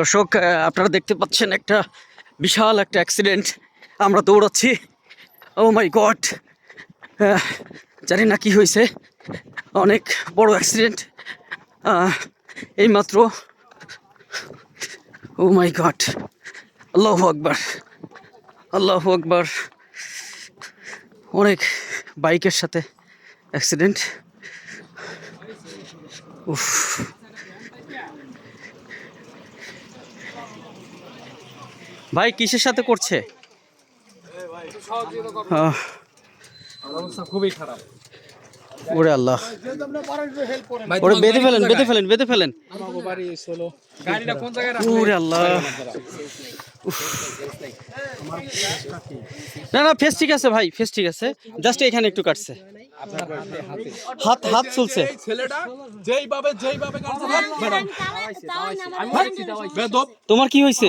দর্শক আপনারা দেখতে পাচ্ছেন একটা বিশাল একটা অ্যাক্সিডেন্ট আমরা দৌড়াচ্ছি। ও মাই গড জানি না কি হয়েছে। অনেক বড় অ্যাক্সিডেন্ট এইমাত্র। ও মাই গড আল্লাহ আকবার! আল্লাহ আকবার! অনেক বাইকের সাথে অ্যাক্সিডেন্ট উফ! ভাই কিসের সাথে করছে আহ, খুবই খারাপ ওরে আল্লাহ ওরে বেঁধে ফেলেন বেঁধে ফেলেন বেঁধে ফেলেন ওরে আল্লাহ না না ফেস ঠিক আছে ভাই ফেস ঠিক আছে জাস্ট এখানে একটু কাটছে হাত হাত চলছে এই ছেলেটা যেইভাবে যেইভাবে কাটছে ম্যাডাম বেদব তোমার কি হয়েছে